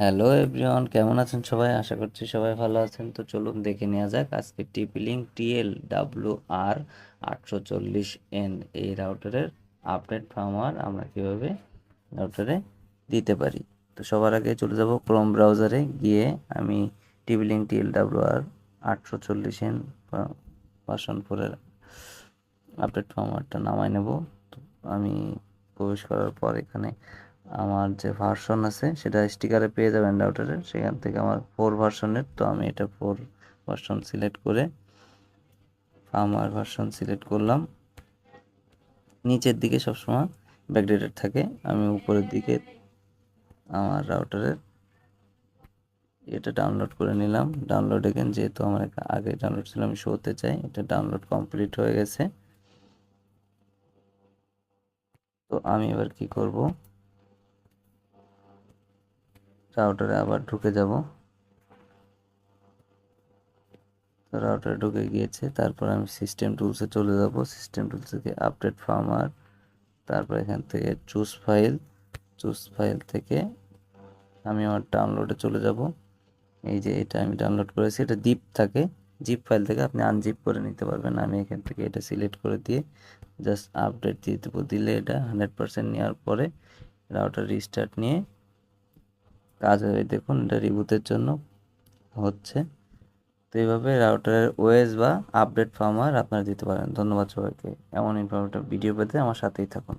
Hello everyone কেমন আছেন সবাই? আশা করছি সবাই ভালো আছেন। তো চলুন দেখে নেওয়া যাক। আজকে টিপি লিঙ্ক টিএল ডাব্লু আর আটশো চল্লিশ এন এই রাউটারের আপডেট ফার্মওয়ার আমরা কীভাবে রাউটারে দিতে পারি? তো সবার আগে চলে যাব ক্রোম ব্রাউজারে গিয়ে আমি টিপি লিঙ্ক টিএল ডাব্লু আর আটশো চল্লিশ এন ভার্সন ফোরের আপডেট ফার্মওয়ারটা নামাই নেব। তো আমি প্রবেশ করার পর এখানে আমার যে ভার্সন আছে, সেটা স্টিকারে পেয়ে যাবেন রাউটারের সেখান থেকে আমার ফোর ভার্সনের তো আমি এটা ফোর ভার্সন সিলেক্ট করে আমার ভার্সন সিলেক্ট করলাম। নিচের দিকে সবসময় ব্যাকডেটেড থাকে। আমি উপরের দিকে আমার রাউটারের এটা ডাউনলোড করে নিলাম। ডাউনলোড এগেন যেহেতু আমার আগে ডাউনলোড ছিল, আমি শোতে চাই। এটা ডাউনলোড কমপ্লিট হয়ে গেছে। তো আমি এবার কি করব? রাউটারে আবার ঢুকে যাব। তো রাউটারে ঢুকে গিয়েছে, তারপর আমি সিস্টেম টুলসে চলে যাব। সিস্টেম টুলস থেকে আপডেট ফার্মার তারপর এখান থেকে চুজ ফাইল চুজ ফাইল থেকে আমি আমার ডাউনলোডে চলে যাব। এই যে এটা আমি ডাউনলোড করেছি, এটা জিপ থাকে। জিপ ফাইল থেকে আপনি আনজিপ করে নিতে পারবেন। আমি এখান থেকে এটা সিলেক্ট করে দিয়ে জাস্ট আপডেট দিয়ে দেবো। দিলে এটা হান্ড্রেড পারসেন্ট নেওয়ার পরে রাউটার রিস্টার্ট নিয়ে কাজ হয়ে। দেখুন, এটা রিবুতের জন্য হচ্ছে। তো এইভাবে রাউটারের ওয়েস বা আপডেট ফার্মার আপনারা দিতে পারেন। ধন্যবাদ সবাইকে। এমন ইনফরমেটিভ ভিডিও পেতে আমার সাথেই থাকুন।